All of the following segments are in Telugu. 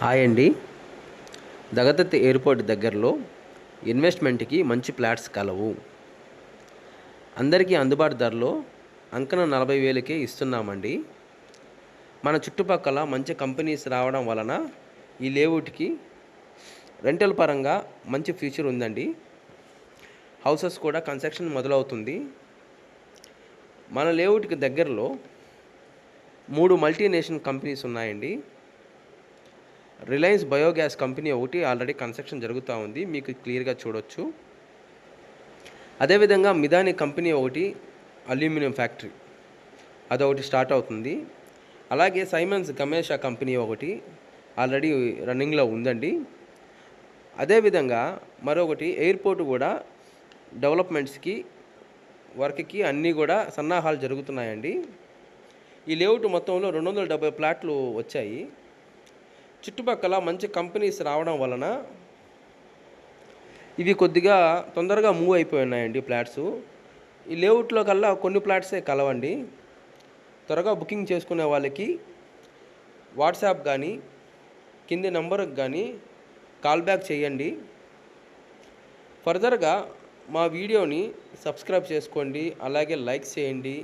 హాయ్ అండి. దగదత్ ఎయిర్పోర్ట్ దగ్గరలో ఇన్వెస్ట్మెంట్కి మంచి ప్లాట్స్ కలవు. అందరికీ అందుబాటు ధరలో అంకన నలభై వేలకే ఇస్తున్నామండి. మన చుట్టుపక్కల మంచి కంపెనీస్ రావడం వలన ఈ లేఅవుట్కి రెంటల్ పరంగా మంచి ఫ్యూచర్ ఉందండి. హౌసెస్ కూడా కన్స్ట్రక్షన్ మొదలవుతుంది. మన లేఅవుట్కి దగ్గరలో మూడు మల్టీనేషనల్ కంపెనీస్ ఉన్నాయండి. రిలయన్స్ బయోగ్యాస్ కంపెనీ ఒకటి ఆల్రెడీ కన్స్ట్రక్షన్ జరుగుతూ ఉంది. మీకు క్లియర్గా చూడొచ్చు. అదేవిధంగా మిదాని కంపెనీ ఒకటి అల్యూమినియం ఫ్యాక్టరీ అదొకటి స్టార్ట్ అవుతుంది. అలాగే సైమన్స్ గమేషా కంపెనీ ఒకటి ఆల్రెడీ రన్నింగ్లో ఉందండి. అదేవిధంగా మరొకటి ఎయిర్పోర్ట్ కూడా డెవలప్మెంట్స్కి వర్క్కి అన్నీ కూడా సన్నాహాలు జరుగుతున్నాయండి. ఈ లేఅవుట్ మొత్తంలో రెండు వందల డెబ్బై ప్లాట్లు వచ్చాయి. చుట్టుపక్కల మంచి కంపెనీస్ రావడం వలన ఇవి కొద్దిగా తొందరగా మూవ్ అయిపోయి ఉన్నాయండి ఫ్లాట్స్. ఈ లేఅవుట్లో కల్లా కొన్ని ఫ్లాట్సే కలవండి. త్వరగా బుకింగ్ చేసుకునే వాళ్ళకి వాట్సాప్ కానీ కింది నంబర్కి కానీ కాల్ బ్యాక్ చేయండి. ఫర్దర్గా మా వీడియోని సబ్స్క్రైబ్ చేసుకోండి అలాగే లైక్ చేయండి.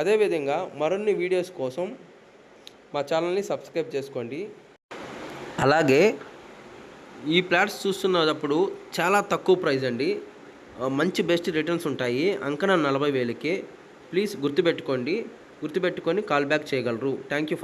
అదేవిధంగా మరిన్ని వీడియోస్ కోసం మా ఛానల్ని సబ్స్క్రైబ్ చేసుకోండి. అలాగే ఈ ప్లాట్స్ చూస్తున్నప్పుడు చాలా తక్కువ ప్రైస్ అండి. మంచి బెస్ట్ రిటర్న్స్ ఉంటాయి. అంకన నలభై వేలకే. ప్లీజ్ గుర్తుపెట్టుకోండి. గుర్తుపెట్టుకొని కాల్ బ్యాక్ చేయగలరు. Thank you for